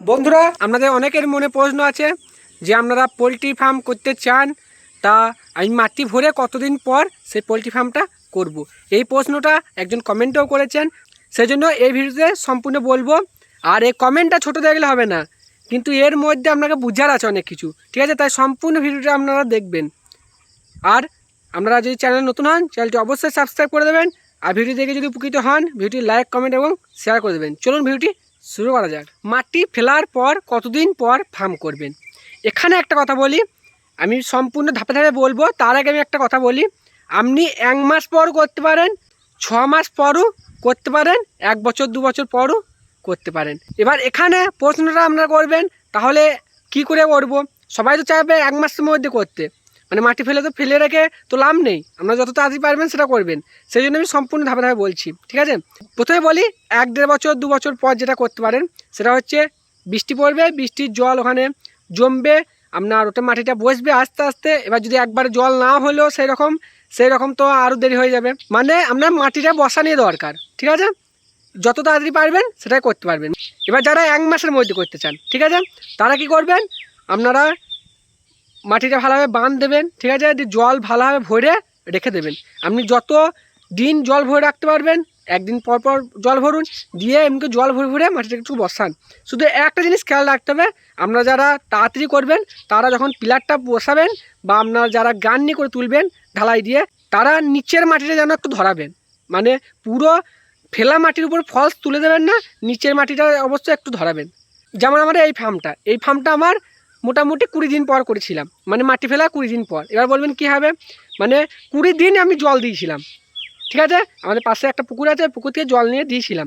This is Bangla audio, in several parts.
বন্ধুরা, আপনাদের অনেকের মনে প্রশ্ন আছে যে আপনারা পোলট্রি ফার্ম করতে চান, তা আমি মাটি ভরে কতদিন পর সেই পোলট্রি ফার্মটা করব। এই প্রশ্নটা একজন কমেন্টও করেছেন। সেজন্য এই ভিডিওতে সম্পূর্ণ বলব। আর এই কমেন্টটা ছোট দেখলে হবে না, কিন্তু এর মধ্যে আপনাকে বুঝার আছে অনেক কিছু। ঠিক আছে, তাই সম্পূর্ণ ভিডিওটা আপনারা দেখবেন। আর আপনারা যদি চ্যানেল নতুন হন, চ্যানেলটি অবশ্যই সাবস্ক্রাইব করে দেবেন। আর ভিডিও দেখে যদি উপকৃত হন, ভিডিওটি লাইক, কমেন্ট এবং শেয়ার করে দেবেন। চলুন ভিডিওটি শুরু করা যাক। মাটি ফেলার পর কতদিন পর ফার্ম করবেন? এখানে একটা কথা বলি, আমি সম্পূর্ণ ধাপে ধাপে বলব, তার আগে আমি একটা কথা বলি। আপনি এক মাস পর করতে পারেন, ছ মাস পরও করতে পারেন, এক বছর, দু বছর পরও করতে পারেন। এবার এখানে প্রশ্নটা আপনারা করবেন, তাহলে কি করে করব? সবাই তো চাইবে এক মাসের মধ্যে করতে। মানে মাটি ফেলে তো ফেলে রেখে তো লাভ নেই। আপনারা যত তাড়াতাড়ি পারবেন সেটা করবেন। সেই জন্য আমি সম্পূর্ণ ধাপে ধাপে বলছি, ঠিক আছে? প্রথমে বলি, এক দেড় বছর, দু বছর পর যেটা করতে পারেন, সেটা হচ্ছে বৃষ্টি পড়বে, বৃষ্টির জল ওখানে জমবে, আপনার ওটা মাটিটা বসবে আস্তে আস্তে। এবার যদি একবার জল না হলেও সেই রকম সেই রকম তো আরও দেরি হয়ে যাবে। মানে আপনার মাটিটা বসা নিয়ে দরকার, ঠিক আছে? যত তাড়াতাড়ি পারবেন, সেটাই করতে পারবেন। এবার যারা এক মাসের মধ্যে করতে চান, ঠিক আছে? তারা কি করবেন? আপনারা মাটিটা ভালোভাবে বাঁধ দেবেন, ঠিক আছে? জল ভালোভাবে ভরে রেখে দেবেন। আপনি যত দিন জল ভরে রাখতে পারবেন, একদিন পর পর জল ভরুন, দিয়ে এমনি জল ভরে ভরে মাটিটা একটু বসান। শুধু একটা জিনিস খেয়াল রাখতে হবে আপনারা যারা তাড়াতাড়ি করবেন, তারা যখন পিলারটা বসাবেন বা আপনারা যারা গান্নি করে তুলবেন ঢালাই দিয়ে, তারা নিচের মাটিটা যেন একটু ধরাবেন। মানে পুরো ফেলা মাটির উপর ফলস তুলে দেবেন না, নিচের মাটিটা অবশ্যই একটু ধরাবেন। যেমন আমার এই ফার্মটা এই ফার্মটা আমার মোটামুটি কুড়ি দিন পর করেছিলাম। মানে মাটি ফেলা কুড়ি দিন পর। এবার বলবেন কী হবে? মানে কুড়ি দিন আমি জল দিয়েছিলাম। ঠিক আছে? আমাদের পাশে একটা পুকুর আছে, পুকুর থেকে জল নিয়ে দিয়েছিলাম।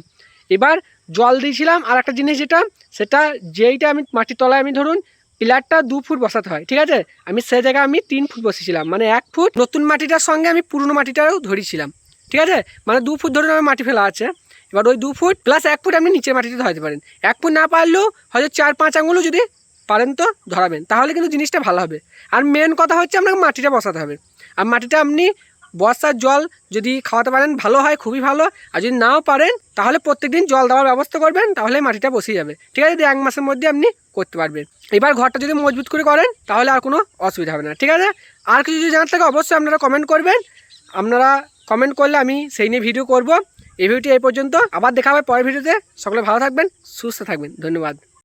এবার জল দিয়েছিলাম, আর একটা জিনিস যেটা, সেটা যেইটা আমি মাটির তলায় আমি ধরুন পিলারটা দু ফুট বসাতে হয়, ঠিক আছে? আমি সেই জায়গায় আমি তিন ফুট বসেছিলাম। মানে এক ফুট নতুন মাটিটার সঙ্গে আমি পুরনো মাটিটাও ধরেছিলাম। ঠিক আছে? মানে দু ফুট ধরুন আমার মাটি ফেলা আছে। এবার ওই দু ফুট প্লাস এক ফুট আপনি নিচের মাটিতে ধরাতে পারেন। এক ফুট না পারলেও হয়তো চার পাঁচ আঙুলও যদি পারেন তো, ধরাবেন। তাহলে কিন্তু জিনিসটা ভালো হবে। আর মেন কথা হচ্ছে আপনাকে মাটিটা বসাতে হবে। আর মাটিটা আপনি বর্ষার জল যদি খাওয়াতে পারেন, ভালো হয়, খুবই ভালো। আর যদি নাও পারেন, তাহলে প্রত্যেকদিন জল দেওয়ার ব্যবস্থা করবেন, তাহলে মাটিটা বসে যাবে। ঠিক আছে এক মাসের মধ্যে আপনি করতে পারবেন। এবার ঘরটা যদি মজবুত করে করেন, তাহলে আর কোনো অসুবিধা হবে না। ঠিক আছে? আর কিছু যদি জানার থাকে, অবশ্যই আপনারা কমেন্ট করবেন। আপনারা কমেন্ট করলে আমি সেই নিয়ে ভিডিও করব। এই ভিডিওটি এই পর্যন্ত। আবার দেখা হবে পরের ভিডিওতে। সকলে ভালো থাকবেন, সুস্থ থাকবেন। ধন্যবাদ।